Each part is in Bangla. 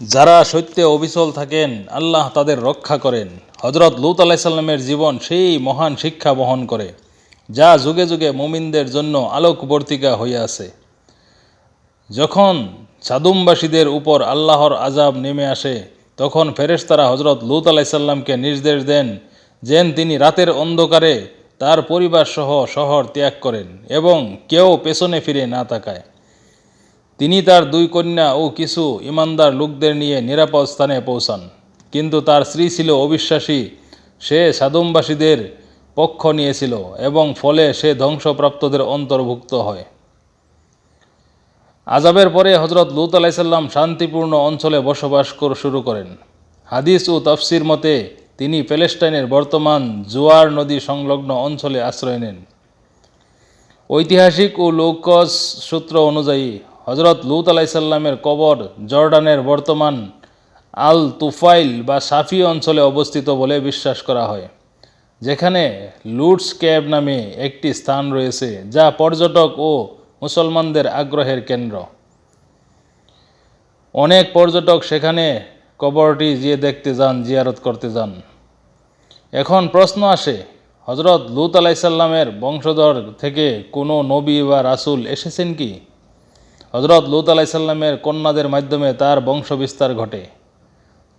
যারা সত্যে অবিচল থাকেন, আল্লাহ তাদের রক্ষা করেন। হজরত লুত আলাইসাল্লামের জীবন সেই মহান শিক্ষা বহন করে, যা যুগে যুগে মুমিনদের জন্য আলোকবর্তিকা হয়ে আছে। যখন সাদুমবাসীদের উপর আল্লাহর আজাব নেমে আসে, তখন ফেরেশতারা হজরত লুত আলাইসাল্লামকে নির্দেশ দেন যেন তিনি রাতের অন্ধকারে তার পরিবার সহ শহর ত্যাগ করেন এবং কেউ পেছনে ফিরে না তাকায়। তিনি তার দুই কন্যা ও কিছু ইমানদার লোকদের নিয়ে নিরাপদ স্থানে পৌঁছান। কিন্তু তার স্ত্রী ছিল অবিশ্বাসী। সে সাদমবাসীদের পক্ষ নিয়েছিল এবং ফলে সে ধ্বংসপ্রাপ্তদের অন্তর্ভুক্ত হয়। আজাবের পরে হজরত লুত আলাইসাল্লাম শান্তিপূর্ণ অঞ্চলে বসবাস কর, শুরু করেন। হাদিস ও তফসির মতে তিনি প্যালেস্টাইনের বর্তমান জোয়ার নদী সংলগ্ন অঞ্চলে আশ্রয় নেন। ঐতিহাসিক ও লৌকস সূত্র অনুযায়ী হজরত লুত আলাইসাল্লামের কবর জর্ডানের বর্তমান আল তুফাইল বা সাফি অঞ্চলে অবস্থিত বলে বিশ্বাস করা হয়, যেখানে লুটস ক্যাব নামে একটি স্থান রয়েছে যা পর্যটক ও মুসলমানদের আগ্রহের কেন্দ্র। অনেক পর্যটক সেখানে কবরটি গিয়ে দেখতে যান, জিয়ারত করতে যান। এখন প্রশ্ন আসে হজরত লুত আলাইসাল্লামের বংশধর থেকে কোনো নবী বা রাসূল এসেছেন কি? হজরত লুত আলাইসাল্লামের কন্যাদের মাধ্যমে তার বংশবিস্তার ঘটে।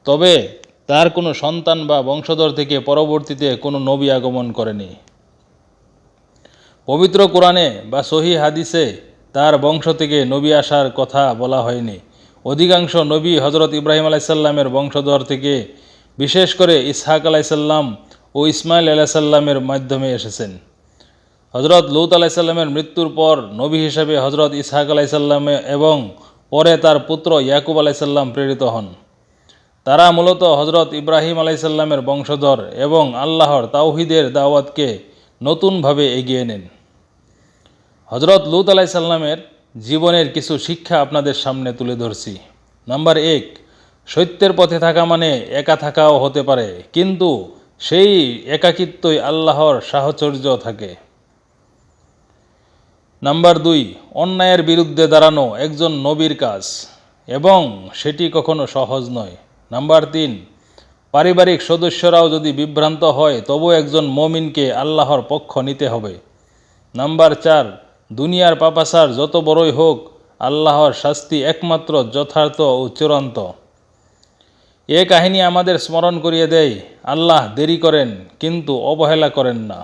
তবে তার কোনো সন্তান বা বংশধর থেকে পরবর্তীতে কোনো নবী আগমন করেনি। পবিত্র কোরআনে বা সহি হাদিসে তার বংশ থেকে নবী আসার কথা বলা হয়নি। অধিকাংশ নবী হজরত ইব্রাহিম আলাইসাল্লামের বংশধর থেকে, বিশেষ করে ইসহাক আলাইসাল্লাম ও ইসমাইল আলাইসাল্লামের মাধ্যমে এসেছেন। হজরত লৌত আলাইসাল্লামের মৃত্যুর পর নবী হিসাবে হজরত ইসহাক আলাইসাল্লাম এবং পরে তার পুত্র ইয়াকুব আলাইসাল্লাম প্রেরিত হন। তারা মূলত হজরত ইব্রাহিম আলাইসাল্লামের বংশধর এবং আল্লাহর তাওহিদের দাওয়াতকে নতুনভাবে এগিয়ে নেন। হজরত লুত আলাইসাল্লামের জীবনের কিছু শিক্ষা আপনাদের সামনে তুলে ধরছি। নাম্বার এক, সত্যের পথে থাকা মানে একা থাকাও হতে পারে, কিন্তু সেই একাকিত্বই আল্লাহর সাহচর্য থাকে। নাম্বার দুই, অন্যায়ের বিরুদ্ধে দাঁড়ানো একজন নবীর কাজ, এবং সেটি কখনো সহজ নয়। নাম্বার তিন, পারিবারিক সদস্যরাও যদি বিভ্রান্ত হয়, তবু একজন মমিনকে আল্লাহর পক্ষ নিতে হবে। নাম্বার চার, দুনিয়ার পাপাসার যত বড়ই হোক, আল্লাহর শাস্তি একমাত্র যথার্থ ও চূড়ান্ত। এ কাহিনী আমাদের স্মরণ করিয়ে দেয়, আল্লাহ দেরি করেন, কিন্তু অবহেলা করেন না।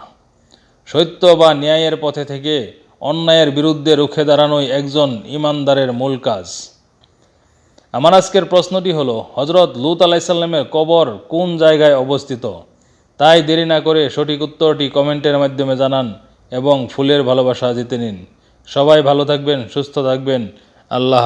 সত্য বা ন্যায়ের পথে থেকে অন্যায়ের বিরুদ্ধে রুখে দাঁড়ানোই একজন ইমানদারের মূল কাজ। আমার আজকের প্রশ্নটি হল হজরত লুত আলাইসাল্লামের কবর কোন জায়গায় অবস্থিত? তাই দেরি না করে সঠিক উত্তরটি কমেন্টের মাধ্যমে জানান এবং ফুলের ভালোবাসা জিতে নিন। সবাই ভালো থাকবেন, সুস্থ থাকবেন। আল্লাহ।